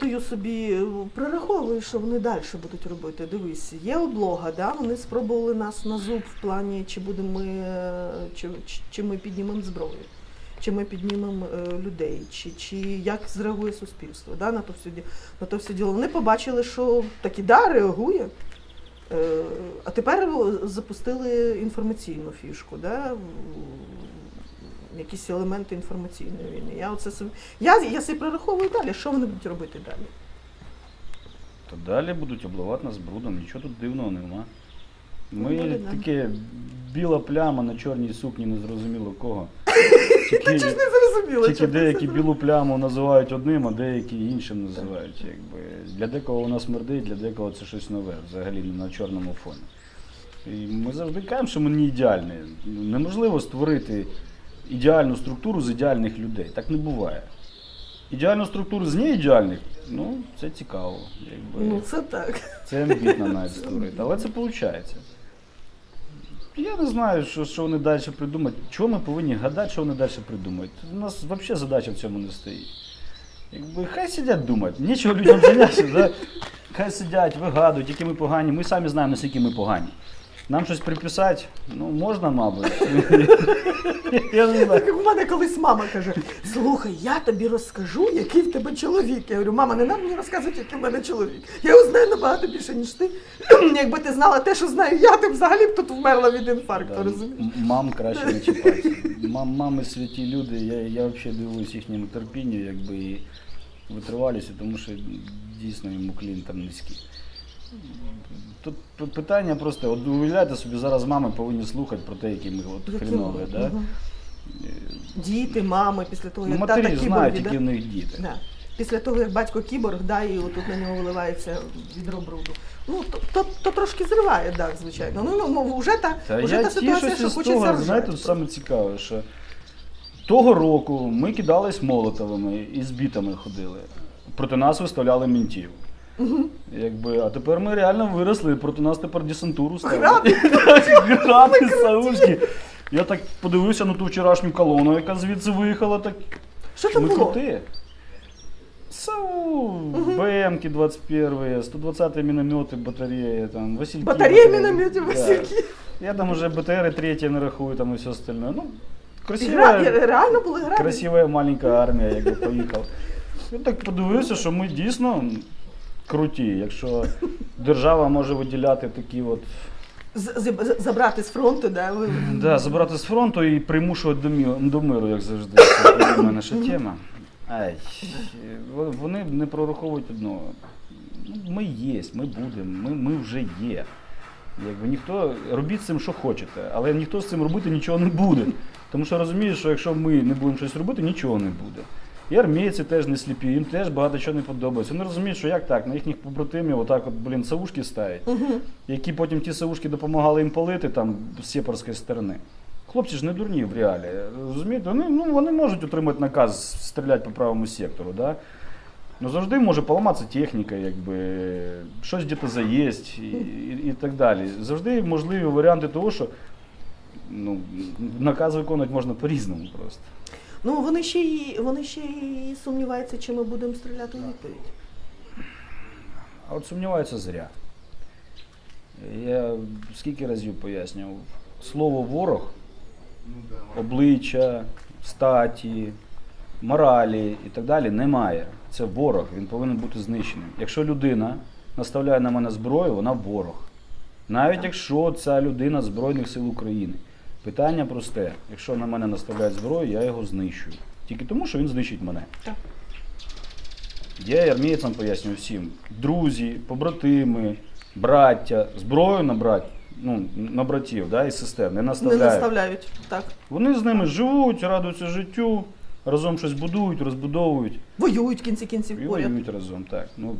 нашіптую собі, е, прораховую, що вони далі будуть робити. Дивись, є облога, да? вони спробували нас на зуб в плані, чи будемо ми, е, чи, чи- ми піднімемо зброю, чи ми піднімемо е, людей, чи, чи як зреагує суспільство да? на, то все, на то все діло. Вони побачили, що таки да, реагує. А тепер запустили інформаційну фішку, да? Якісь елементи інформаційної війни. Я, оце собі, я, я собі прораховую далі, що вони будуть робити далі. То далі будуть обливати нас брудом, нічого тут дивного нема. Ну, Ми далі, да. таке біла пляма на чорній сукні, незрозуміло кого. Тільки, чи ж не зрозуміло, тільки деякі це білу пляму називають одним, а деякі іншим називають. Якби. Для декого вона смердить, для декого це щось нове, взагалі на чорному фоні. І ми завжди кажемо, що ми не ідеальні. Неможливо створити ідеальну структуру з ідеальних людей. Так не буває. Ідеальну структуру з неідеальних, ну, це цікаво. Якби. Ну це так. Це амбітно навіть створити, але це виходить. Я не знаю, що, що вони далі придумають. Чого ми повинні гадати, що вони далі придумають? У нас взагалі задача в цьому не стоїть. Якби хай сидять думають, нічого людям зайнятися, да? хай сидять, вигадують, які ми погані. Ми самі знаємо, наскільки ми погані. Нам щось приписати, ну можна, мабуть. Я не знаю. Так як у мене колись мама каже: слухай, я тобі розкажу, який в тебе чоловік. Я говорю, мама, не треба мені розказувати, який в мене чоловік. Я його знаю набагато більше, ніж ти. Якби ти знала те, що знаю я, ти взагалі б тут вмерла від інфаркту, Да, розумієш? Мам краще не чіпати. Мам, мами святі люди, я, я взагалі дивуюсь їхньому терпінню, якби і витривалістю, тому що дійсно йому клін там низький. Тут питання просто, от уявляйте собі, зараз мами повинні слухати про те, які ми от Які хренові. ми, Да? мгм. Діти, мами, після того, Ну, як матері тата ж знають, кіборг, які в да? них діти. Да. Після того, як батько кіборг, да, і отут на нього виливається відро бруду. Ну, то, то, то трошки зриває, так, звичайно. Ну, ну, вже та, Та вже я та ситуація, тішуся що з хочеться того, ржати. знаєте, саме цікаве, що того року ми кидались молотовими і з бітами ходили. Проти нас виставляли ментів. Якби, а тепер ми реально виросли, проти нас тепер десантуру. Грати, саушки. Я так подивився на ту вчорашню колону, яка звідси виїхала, так Що ми було? крути. САУ, БМки 21, 120 міномети, батареї, там, Васильки. Батарея мінометів, Васильки. Я там уже БТР третье не рахую, там и все остальное. Ну, Гра... красивая, Реально були граблі? красивая маленька армія, якби поїхав. Я так подивився, що ми дійсно круті, якщо держава може виділяти такі от. З- забрати з фронту, да, ви... Да, забрати з фронту і примушувати до, мі- до миру, як завжди. Це у мене ще тема. Ай, во- вони не прораховують одного. Ну, Ми є, ми будемо, ми, ми вже є. Якби ніхто робіть з цим, що хочете, але ніхто з цим робити нічого не буде. Тому що розумієш, що якщо ми не будемо щось робити, нічого не буде. І армійці теж не сліпі, їм теж багато чого не подобається. Вони розуміють, що як так, на їхніх побратимів отак от, блін, савушки ставять, які потім ті савушки допомагали їм палити там з сепарської сторони. Хлопці ж не дурні в реалі. Розумієте, вони, ну, вони можуть отримати наказ стріляти по правому сектору. Да? Ну завжди може поламатися техніка, якби щось десь заїсть і, і, і так далі. Завжди можливі варіанти того, що ну, наказ виконувати можна по-різному просто. Ну, вони ще й вони ще й сумніваються, чи ми будемо стріляти у відповідь. А от сумніваються зря. Я скільки разів пояснював, слово ворог, обличчя, статі, моралі і так далі немає. Це ворог, він повинен бути знищеним. Якщо людина наставляє на мене зброю, вона ворог. Навіть якщо ця людина Збройних сил України. Питання просте: якщо на мене наставляють зброю, я його знищую. Тільки тому, що він знищить мене. Так. Я армійцям пояснюю всім. Друзі, побратими, браття, зброю на брат, ну, на братів да, і сестер не Не наставляють. наставляють. Так. Вони з ними живуть, радуються життю, разом щось будують, розбудовують Воюють в кінці кінців і поряд. воюють разом. Так. Ну,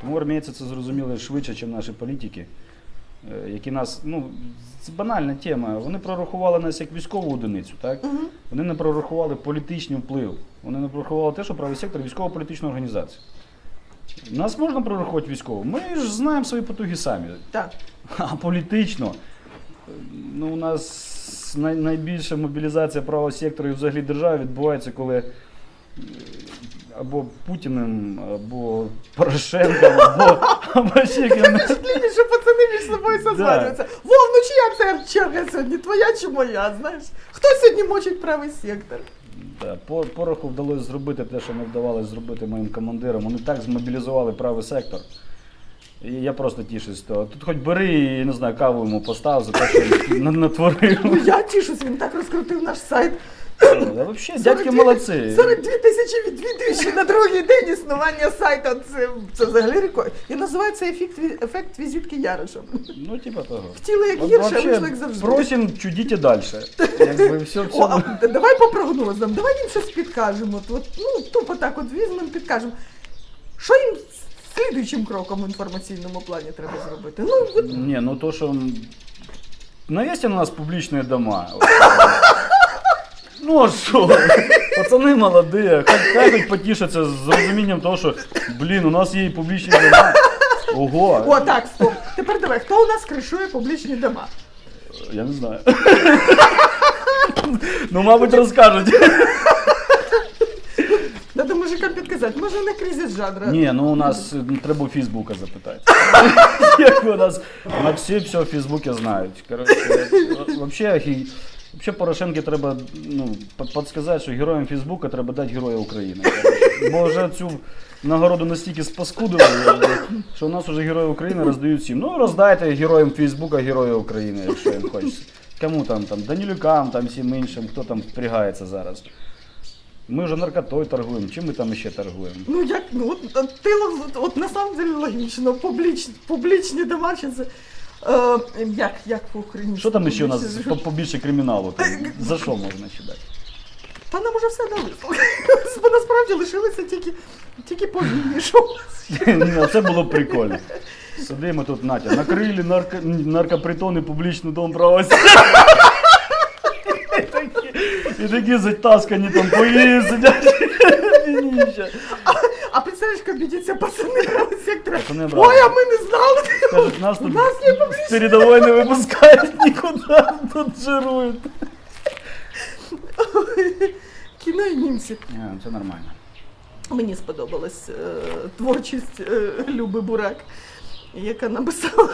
тому армійці це зрозуміли швидше, ніж наші політики, які нас, ну, це банальна тема. Вони прорахували нас як військову одиницю, так? Угу. Вони не прорахували політичний вплив. Вони не прорахували те, що правий сектор військово-політична організація. Нас можна прорахувати військово. Ми ж знаємо свої потуги самі. Так. А політично, ну, у нас най- найбільша мобілізація правого сектору і взагалі держави відбувається, коли е, або Путіним, або Порошенком, або, або ще кимось. Впечатлення, що пацани між собою созванюються. Вов, ну чия це черга сьогодні? Твоя чи моя? Знаєш? Хто сьогодні мочить правий сектор? Пороху вдалося зробити те, що не вдавалося зробити моїм командирам. Вони так змобілізували правий сектор. І я просто тішусь з того. Тут хоч бери і не знаю, каву йому постав за те, що натворив. Ну я тішусь, він так розкрутив наш сайт. А Взагалі, дядьки молодці. 42 тисячі відвідувачів на другий день існування сайту. Це, це взагалі рекорд. І називається ефект, ві- ефект візитки Яришем. Ну, типа того. Хотіли як гірше, а вийшло як завжди. Просим, чудіть далі. Якби все, все. О, а давай по прогнозам, давай їм щось підкажемо. От, ну, тупо так от візьмемо, підкажемо. Що їм слідуючим кроком в інформаційному плані треба зробити? Ну, от, Не, ну то, что... м, Ну, есть у нас публичные дома. Ну а що? Пацани молоді, хай, хай хоч потішаться з розумінням того, що, блін, у нас є і публічні дома. Ого. о, так, стоп. Тепер давай, хто у нас кришує публічні дома? Я не знаю. Ну, мабуть, розкажуть. Надо мужикам підказати, може не кризис жанра. Ні, ну у нас треба у Фейсбука запитати. Як у нас у нас всі все в Фейсбуці знають. Коротше, вообще, вообще Порошенки треба ну, під- підсказати, що героям Фейсбука треба дати Героя України. Бо вже цю нагороду настільки спаскудили, що у нас вже Герої України роздають всім. Ну роздайте героям Фейсбука Героя України, якщо їм хочеться. Кому там, там, Данілюкам, там всім іншим, хто там впрягається зараз. Ми вже наркотою торгуємо, чим ми там ще торгуємо? Ну як, ну от, от ти лог- от на самом деле логічно, публіч, публічні дома чи це. Е, як, як по Україні? Що там ще у нас по- побільше криміналу? Там? За що можна ще дати? Та нам уже все дали. Бо насправді лишилися тільки, тільки повільні, що у нас. Ні, Це було б прикольно. Сидимо тут, Натя, накрили нарко... наркопритони публічний дом правосуддя. І такі, затаскані там пої представляєш, як бідяться пацани правого сектора. Пацани браво. Ой, а ми не знали. Кажуть, нас У тут нас є з передової не випускають нікуди, тут жирують. Кіно і німці. Ні, Це нормально. Мені сподобалась е, творчість е, Люби Бурак, яка написала.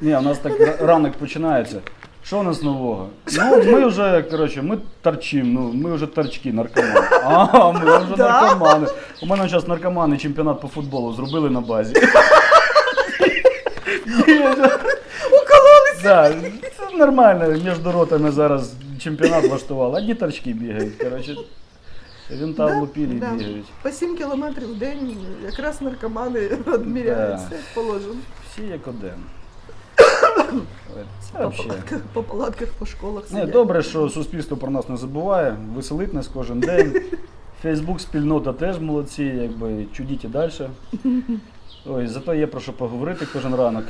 Ні, у нас так ра- ранок починається. Що у нас нового? Ну, ми вже, коротше, ми торчим, ну, ми вже торчки, наркомани. А, ми вже Да? наркомани. У мене зараз наркомани чемпіонат по футболу зробили на базі. Укололися. Да, це нормально, між ротами зараз чемпіонат влаштували. Одні торчки бігають, коротше. Вінта Да, влупили і да. бігають. По 7 кілометрів в день якраз наркомани відміряються, Да. як положено. Всі як один. Це По палатках, по палатках, по школах Не, сидять. добре, що суспільство про нас не забуває, веселить нас кожен день. Фейсбук спільнота теж молодці, якби чудіть і далі. Ой, зато є про що поговорити кожен ранок.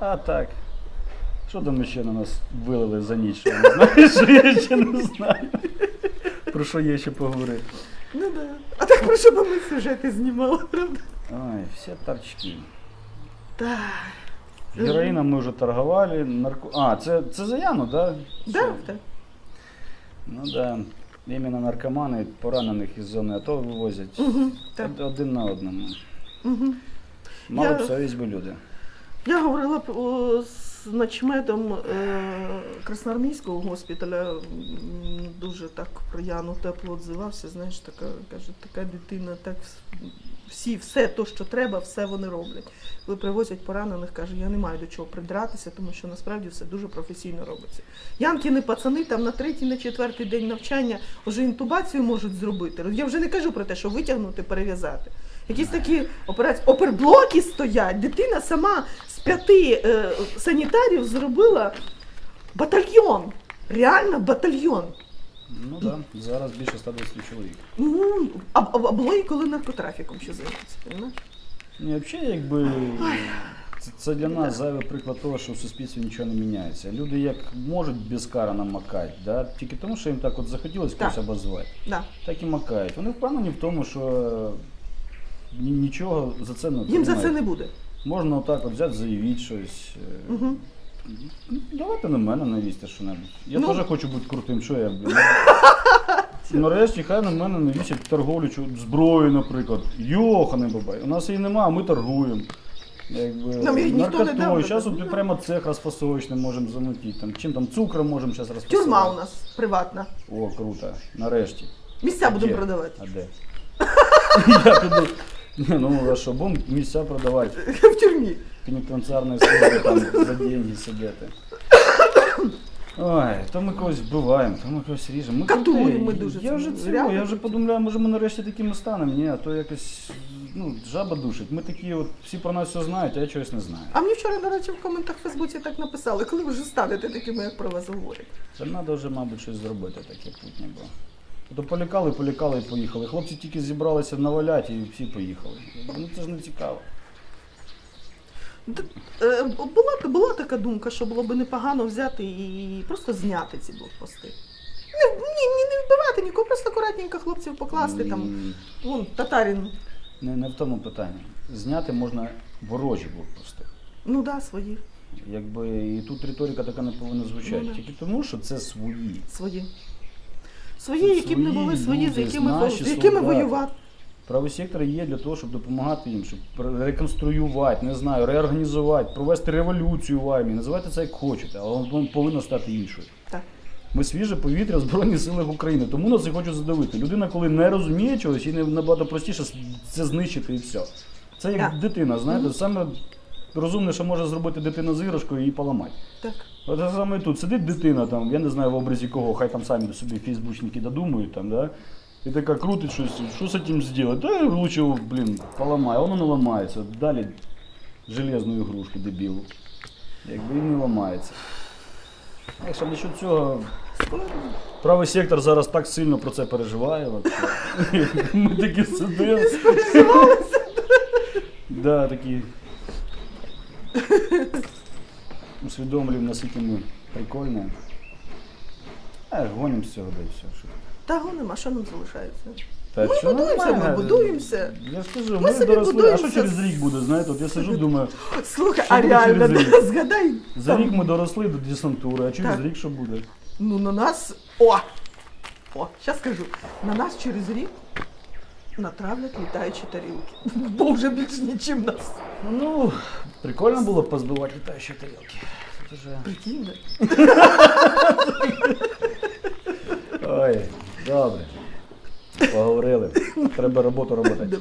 А так. Що там ще на нас вилили за ніч? що я не знаю, що я ще не знаю. Про що є ще поговорити? Ну да. А так про що би ми сюжети знімали, правда? Ой, всі торчки. Так. Героїном ми вже торгували, нарко... А, це, це за Яну, да? Да, так. Ну да. Іменно наркомани поранених із зони АТО вивозять. Угу, так. Од- Один на одному. Угу. Мали б Я- совість би люди. Я говорила б, о, з начметом е, Красноармійського госпіталя, дуже так про Яну тепло відзивався. Знаєш, така каже, така дитина, так всі, все то, що треба, все вони роблять. Коли привозять поранених, каже, я не маю до чого придратися, тому що насправді все дуже професійно робиться. Янки не пацани, там на третій, на четвертий день навчання вже інтубацію можуть зробити. Я вже не кажу про те, що витягнути, перев'язати. Якісь такі операції, оперблоки стоять. Дитина сама з п'яти е, санітарів зробила батальйон. Реально батальйон. Ну так, да, зараз більше 120 чоловік. Ну, а, а, а було і коли наркотрафіком ще займатися, розумієш? Ні, взагалі, якби це, це для нас зайвий приклад того, що в суспільстві нічого не міняється. Люди як можуть без кара намакати, да? тільки тому, що їм так от захотілося когось обозвати, Да. так і макають. Вони впевнені в тому, що ні- нічого за це не Їм за це не буде. Можна отак от взяти, заявити щось. е, Угу. Ну, Давайте на мене навісти що-небудь. Я Ну. теж хочу бути крутим, що я, блін. Нарешті хай на мене навісять торговлю чу- зброю, наприклад. Йоханий бабай. У нас її немає, а ми торгуємо. Якби, Нам її ніхто не дав, Зараз так? от прямо цех розфасовочний можемо замутити. Там, чим там цукром можемо зараз розфасувати. Тюрма у нас приватна. О, круто. Нарешті. Місця будемо Де? продавати. А де? Я піду. Ні, ну а що, будемо місця продавати. В тюрмі. Пенітенціарної служби там за деньги сидіти. Ой, то ми когось вбиваємо, то ми когось ріжемо. Ми Катуємо ми дуже Я це вже цього, реально я вже подумляю, може ми нарешті такими станемо. Ні, а то якось ну, жаба душить. Ми такі, от всі про нас все знають, а я чогось не знаю. А мені вчора, до речі, в коментах в Фейсбуці так написали, коли ви вже станете такими, як про вас говорять. Це треба вже, мабуть, щось зробити таке путнє, бо. То полікали, полікали і поїхали. Хлопці тільки зібралися навалять і всі поїхали. Ну це ж не цікаво. Д- е, Була, була така думка, що було би непогано взяти і просто зняти ці блокпости. Не, ні, ні, не вбивати нікого, просто акуратненько хлопців покласти там. М, Вон, татарин. Не, не в тому питанні. Зняти можна ворожі блокпости. Ну да, свої, Якби і тут риторика така не повинна звучати. Ну, да. Тільки тому, що це свої. свої. Свої, які б не були свої, з люди, якими, наші з якими солдати. воювати. Правий сектор є для того, щоб допомагати їм, щоб реконструювати, не знаю, реорганізувати, провести революцію в армії. Називайте це як хочете, але воно повинно стати іншою. Так. Ми свіже повітря в Збройних силах України, тому нас і хочуть задавити. Людина, коли не розуміє чогось, їй не- набагато простіше це знищити і все. Це як Так. дитина, знаєте, саме розумне, що може зробити дитина з іграшкою, її поламати. Так. От саме тут сидить дитина, там, я не знаю в образі кого, хай там самі собі фейсбучники додумають, там, да? і така крутить щось, що з цим зробити? Та я лучше, його, блін, поламаю, воно не ламається. Далі железну ігрушку дебілу. Якби і не ламається. Якщо насчет цього, правий сектор зараз так сильно про це переживає. Ми такі сидили. Да, такі. Усвідомлюємо, наскільки ми прикольні. Е, гонимо з цього, да і все. Що. Та гонимо, а що нам залишається? Та Ми що, будуємося, нормально. ми будуємося. Я ж кажу, Ми собі доросли. А будуємося що через рік буде, знаєте? От я сижу, думаю, Слухай, Що а буде реально, через рік? згадай. за там, рік ми доросли до десантури, а через Так. рік що буде? Ну, на нас. О! О, зараз скажу. На нас через рік натравлять літаючі тарілки. Бо вже більш нічим нас. Ну, прикольно було б позбивати літаючі тарілки. Це вже... Прикинь, да? Ой, добре. Поговорили. Треба роботу робити.